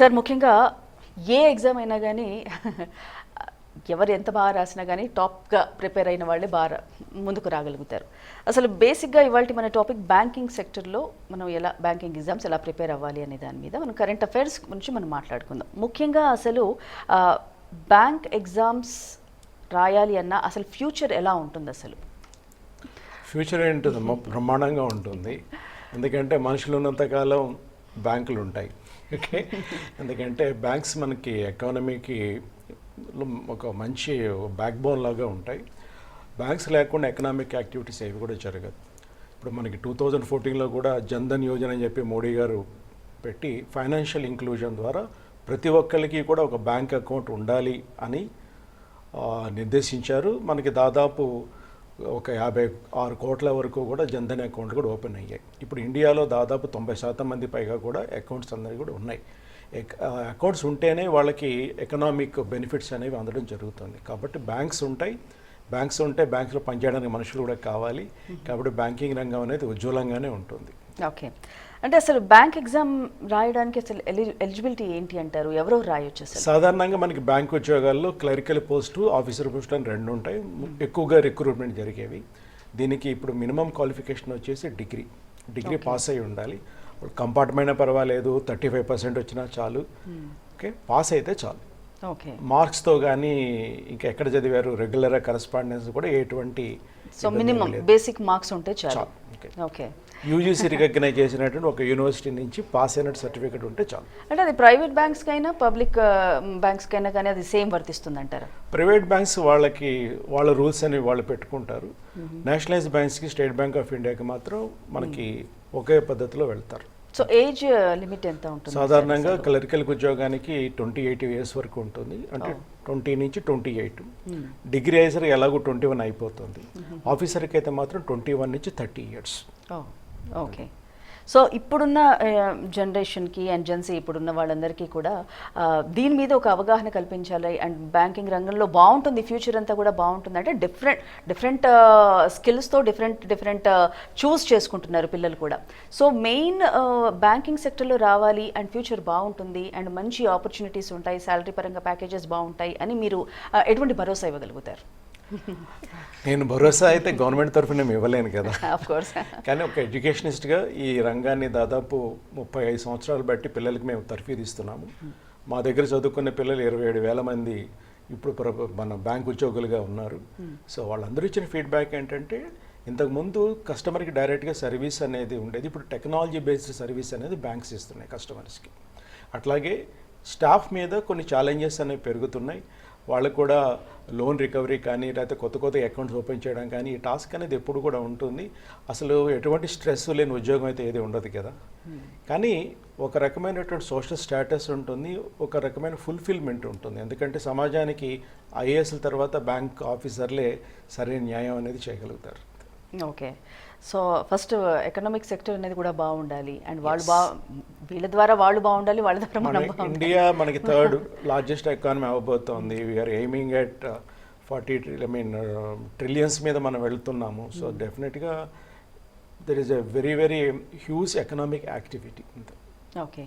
Sir ముఖ్యంగా ఏ exam అయినా కానీ ఎవరు ఎంత బాగా రాసినా కానీ టాప్గా ప్రిపేర్ అయిన వాళ్ళే బాగా రా- ముందుకు రాగలుగుతారు. అసలు బేసిక్గా ఇవాళ మన టాపిక్ బ్యాంకింగ్ సెక్టర్లో మనం ఎలా బ్యాంకింగ్ ఎగ్జామ్స్ ఎలా ప్రిపేర్ అవ్వాలి అనే దాని మీద మనం కరెంట్ అఫైర్స్ గురించి మనం మాట్లాడుకుందాం. ముఖ్యంగా అసలు బ్యాంక్ ఎగ్జామ్స్ రాయాలి అన్న అసలు ఫ్యూచర్ ఎలా ఉంటుంది అసలు? ఫ్యూచర్ ఏంటో బ్రహ్మాండంగా ఉంటుంది. ఎందుకంటే మనుషులు ఉన్నంతకాలం బ్యాంకులు ఉంటాయి ఓకే? ఎందుకంటే బ్యాంక్స్ మనకి ఎకానమీకి ఒక మంచి బ్యాక్ బోన్ లాగా ఉంటాయి. బ్యాంక్స్ లేకుండా ఎకనామిక్ యాక్టివిటీస్ ఏవి కూడా జరగదు. ఇప్పుడు మనకి టూ థౌజండ్ ఫోర్టీన్లో కూడా జన్ధన్ యోజన అని చెప్పి మోడీ గారు పెట్టి ఫైనాన్షియల్ ఇంక్లూజన్ ద్వారా ప్రతి ఒక్కరికి కూడా ఒక బ్యాంక్ అకౌంట్ ఉండాలి అని నిర్దేశించారు. మనకి దాదాపు ఒక యాభై ఆరు కోట్ల వరకు కూడా జన్ధన్ అకౌంట్ కూడా ఓపెన్ అయ్యాయి. ఇప్పుడు ఇండియాలో దాదాపు తొంభై శాతం మంది పైగా కూడా అకౌంట్స్ అందరికీ కూడా ఉన్నాయి. అకౌంట్స్ ఉంటేనే వాళ్ళకి ఎకనామిక్ బెనిఫిట్స్ అనేవి అందడం జరుగుతుంది. కాబట్టి బ్యాంక్స్ ఉంటాయి. బ్యాంక్స్ ఉంటే బ్యాంక్స్లో పనిచేయడానికి మనుషులు కూడా కావాలి. కాబట్టి బ్యాంకింగ్ రంగం అనేది ఉజ్వలంగానే ఉంటుంది. ఓకే. అంటే అసలు బ్యాంక్ ఎగ్జామ్ రాయడానికి అసలు ఎలి- ఎలిజిబిలిటీ ఏంటి అంటారు? ఎవరో రాయొచ్చు అసలు? సాధారణంగా మనకి బ్యాంక్ ఉద్యోగాల్లో క్లరికల్ పోస్టు ఆఫీసర్ పోస్ట్ అని రెండు ఉంటాయి. ఎక్కువగా రిక్రూట్మెంట్ జరిగేవి. దీనికి ఇప్పుడు మినిమం క్వాలిఫికేషన్ వచ్చేసి డిగ్రీ. డిగ్రీ పాస్ అయి ఉండాలి. కంపార్ట్మెంట్ పర్వాలేదు. థర్టీ ఫైవ్ పర్సెంట్ వచ్చినా చాలు. ఓకే. పాస్ అయితే చాలు. మార్క్స్తో కానీ ఇంకా ఎక్కడ చదివారు? రెగ్యులర్ కరస్పాండెన్స్ కూడా ఎటువంటి సో మినిమం బేసిక్ మార్క్స్ ఉంటే చాలు. ఓకే. యూజీసీ రికగ్నైజ్ చేసినటువంటి ఒక యూనివర్సిటీ నుంచి పాస్ అయినట్టు సర్టిఫికేట్ ఉంటే చాలు. అంటే అది ప్రైవేట్ బ్యాంక్స్ కైనా పబ్లిక్ బ్యాంక్స్ కైనా కానీ అది సేమ్ వర్తిస్తుంది అంటారా ప్రైవేట్ బ్యాంక్స్ వాళ్ళకి వాళ్ళ రూల్స్ అనేవి వాళ్ళు పెట్టుకుంటారు. నేషనలైజ్ బ్యాంక్స్కి స్టేట్ బ్యాంక్ ఆఫ్ ఇండియాకి మాత్రం మనకి ఒకే పద్ధతిలో వెళ్తారు. సో ఏజ్ లిమిట్ ఎంత ఉంటుంది? సాధారణంగా క్లరికల్ ఉద్యోగానికి ట్వంటీ ఎయిట్ ఇయర్స్ వరకు ఉంటుంది. అంటే ట్వంటీ నుంచి ట్వంటీ ఎయిట్. డిగ్రీ ఐసర్ ఎలాగో ట్వంటీ వన్ అయిపోతుంది. ఆఫీసర్కి అయితే మాత్రం ట్వంటీ వన్ నుంచి థర్టీ ఇయర్స్. ఓకే. సో ఇప్పుడున్న జనరేషన్కి అండ్ జెన్సీ ఇప్పుడున్న వాళ్ళందరికీ కూడా దీని మీద ఒక అవగాహన కల్పించాలి. అండ్ బ్యాంకింగ్ రంగంలో బాగుంటుంది. ఫ్యూచర్ అంతా కూడా బాగుంటుంది. అంటే డిఫరెంట్ డిఫరెంట్ స్కిల్స్తో డిఫరెంట్ డిఫరెంట్ చూస్ చేసుకుంటున్నారు పిల్లలు కూడా. సో మెయిన్ బ్యాంకింగ్ సెక్టర్లో రావాలి అండ్ ఫ్యూచర్ బాగుంటుంది. అండ్ మంచి ఆపర్చునిటీస్ ఉంటాయి. శాలరీ పరంగా ప్యాకేజెస్ బాగుంటాయి అని మీరు ఎటువంటి భరోసా ఇవ్వగలుగుతారు? నేను భరోసా అయితే గవర్నమెంట్ తరఫున ఏమి ఇవ్వలేను కదా. కానీ ఒక ఎడ్యుకేషనిస్ట్గా ఈ రంగాన్ని దాదాపు ముప్పై ఐదు సంవత్సరాలు బట్టి పిల్లలకి మేము తర్ఫీదిస్తున్నాము మా దగ్గర చదువుకున్న పిల్లలు ఇరవై ఏడు వేల మంది ఇప్పుడు మన బ్యాంక్ ఉద్యోగులుగా ఉన్నారు. సో వాళ్ళందరూ ఇచ్చిన ఫీడ్బ్యాక్ ఏంటంటే ఇంతకుముందు కస్టమర్కి డైరెక్ట్గా సర్వీస్ అనేది ఉండేది. ఇప్పుడు టెక్నాలజీ బేస్డ్ సర్వీస్ అనేది బ్యాంక్స్ ఇస్తున్నాయి కస్టమర్స్కి. అట్లాగే స్టాఫ్ మీద కొన్ని ఛాలెంజెస్ అనేవి పెరుగుతున్నాయి. వాళ్ళకు కూడా లోన్ రికవరీ కానీ లేకపోతే కొత్త కొత్త అకౌంట్స్ ఓపెన్ చేయడం కానీ ఈ టాస్క్ అనేది ఎప్పుడు కూడా ఉంటుంది. అసలు ఎటువంటి స్ట్రెస్ లేని ఉద్యోగం అయితే ఏది ఉండదు కదా. కానీ ఒక రకమైనటువంటి సోషల్ స్టేటస్ ఉంటుంది ఒక రకమైన ఫుల్ఫిల్మెంట్ ఉంటుంది. ఎందుకంటే సమాజానికి ఐఏఎస్ల తర్వాత బ్యాంక్ ఆఫీసర్లే సరైన న్యాయం అనేది చేయగలుగుతారు. Okay. So first economic sector అనేది కూడా బాగుండాలి. అండ్ వాళ్ళు బా వీళ్ళ ద్వారా వాళ్ళు బాగుండాలి వాళ్ళ ద్వారా మన ఇండియా మనకి third largest economy అవ్వబోతోంది. We are aiming at forty I mean trillions మీద మనం వెళ్తున్నాము. సో డెఫినెట్గా there is a very very huge economic activity okay